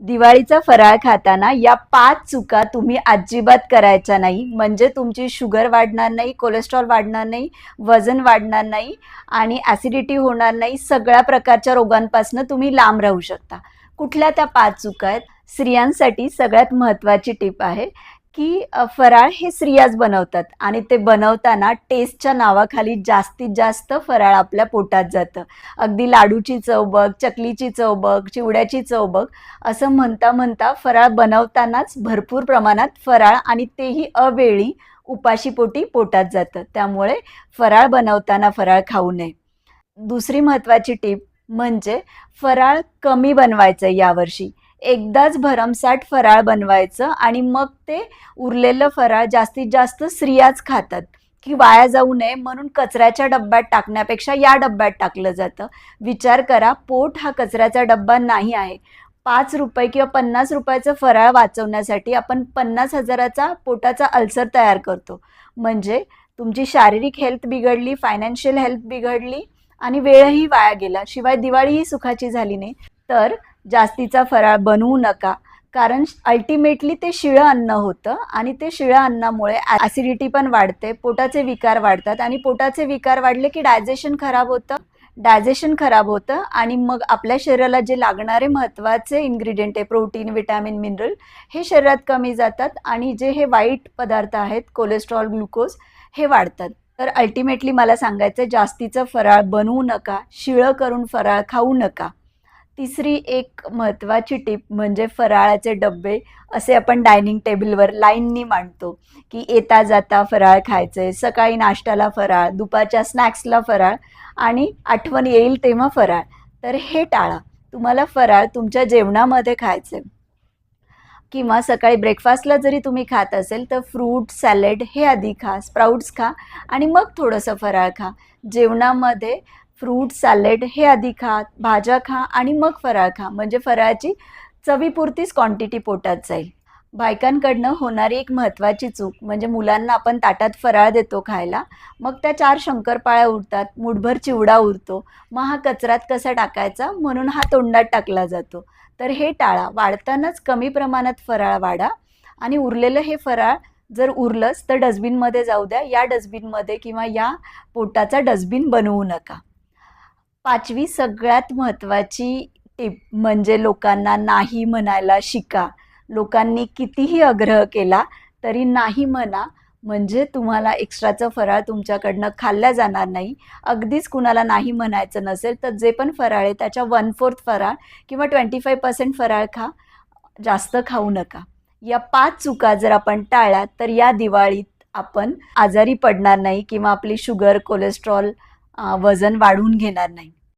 दिवाळीचा फराळ खाताना या पाच चुका तुम्ही अजिबात करायच्या नाही. म्हणजे तुमची शुगर वाढणार नाही कोलेस्ट्रॉल वाढणार नाही वजन वाढणार नाही आणि ॲसिडिटी होणार नाही. सगळ्या प्रकारच्या रोगांपासून तुम्ही लांब राहू शकता. कुठल्या त्या पाच चुका आहेत? स्त्रियांसाठी सगळ्यात महत्त्वाची टिप आहे. की फराळ हे स्त्रियाच बनवतात. आणि ते बनवताना टेस्टच्या नावाखाली जास्तीत जास्त फराळ आपल्या पोटात जातं. अगदी लाडूची चव बघ चकलीची चव बघ चिवड्याची चव बघ असं म्हणता म्हणता फराळ बनवतानाच भरपूर प्रमाणात फराळ आणि तेही अवेळी उपाशीपोटी पोटात जातं. त्यामुळे फराळ बनवताना फराळ खाऊ नये. दुसरी महत्त्वाची टीप म्हणजे फराळ कमी बनवायचं यावर्षी. एकदाच भरमसाठ फराळ बनवायचं आणि मग ते उरलेलं फराळ जास्तीत जास्त स्त्रियाच खातात. की वाया जाऊ नये म्हणून कचऱ्याच्या डब्यात टाकण्यापेक्षा या डब्यात टाकलं जातं. विचार करा पोट हा कचऱ्याचा डब्बा नाही आहे. पाच रुपये किंवा पन्नास रुपयाचं फराळ वाचवण्यासाठी आपण पन्नास हजाराचा पोटाचा अल्सर तयार करतो. म्हणजे तुमची शारीरिक हेल्थ बिघडली फायनान्शियल हेल्थ बिघडली आणि वेळही वाया गेला. शिवाय दिवाळीही सुखाची झाली नाही. तर जास्तीचा फराळ बनवू नका. कारण अल्टिमेटली ते शिळं अन्न होतं आणि ते शिळं अन्नामुळे ॲसिडिटी पण वाढते पोटाचे विकार वाढतात आणि पोटाचे विकार वाढले की डायजेशन खराब होतं. डायजेशन खराब होतं आणि मग आपल्या शरीराला जे लागणारे महत्त्वाचे इन्ग्रेडियंट आहे प्रोटीन विटॅमिन मिनरल हे शरीरात कमी जातात आणि जे हे वाईट पदार्थ आहेत कोलेस्ट्रॉल ग्लुकोज हे वाढतात. तर अल्टिमेटली मला सांगायचं आहे जास्तीचं फराळ बनवू नका शिळं करून फराळ खाऊ नका. तिसरी एक महत्त्वाची टीप म्हणजे फराळाचे डबे असे आपण डायनिंग टेबलवर लाईननी मांडतो की येता जाता फराळ खायचं आहे सकाळी नाश्त्याला फराळ दुपारच्या स्नॅक्सला फराळ आणि आठवण येईल तेव्हा फराळ. तर हे टाळा. तुम्हाला फराळ तुमच्या जेवणामध्ये खायचं आहे किंवा सकाळी ब्रेकफास्टला जरी तुम्ही खात असेल तर फ्रूट सॅलेड हे आधी खा स्प्राउट्स खा आणि मग थोडंसं फराळ खा. जेवणामध्ये फ्रूट सॅलेड हे आधी खा भाज्या खा आणि मग फराळ खा. म्हणजे फराळाची चवीपुरतीच क्वांटिटी पोटात जाईल. बायकांकडनं होणारी एक महत्त्वाची चूक म्हणजे मुलांना आपण ताटात फराळ देतो खायला. मग त्या चार शंकरपाळ्या उरतात मुठभर चिवडा उरतो मग हा कचरात कसा टाकायचा म्हणून हा तोंडात टाकला जातो. तर हे टाळा. वाढतानाच कमी प्रमाणात फराळ वाढा आणि उरलेलं हे फराळ जर उरलंच तर डस्टबिनमध्ये जाऊ द्या. या डस्टबिनमध्ये किंवा या पोटाचा डस्टबिन बनवू नका. पाचवी सगळ्यात महत्त्वाची टिप म्हणजे लोकांना नाही म्हणायला शिका. लोकांनी कितीही आग्रह केला तरी नाही म्हणा म्हणजे तुम्हाला एक्स्ट्राचं फराळ तुमच्याकडनं खाल्ल्या जाणार नाही. अगदीच कुणाला नाही म्हणायचं नसेल तर जे पण फराळ आहे त्याच्या वन फोर्थ फराळ किंवा ट्वेंटी फाय पर्सेंट फराळ खा. जास्त खाऊ नका. या पाच चुका जर आपण टाळल्या तर या दिवाळीत आपण आजारी पडणार नाही किंवा आपली शुगर कोलेस्ट्रॉल वजन वाढवून घेणार नाही.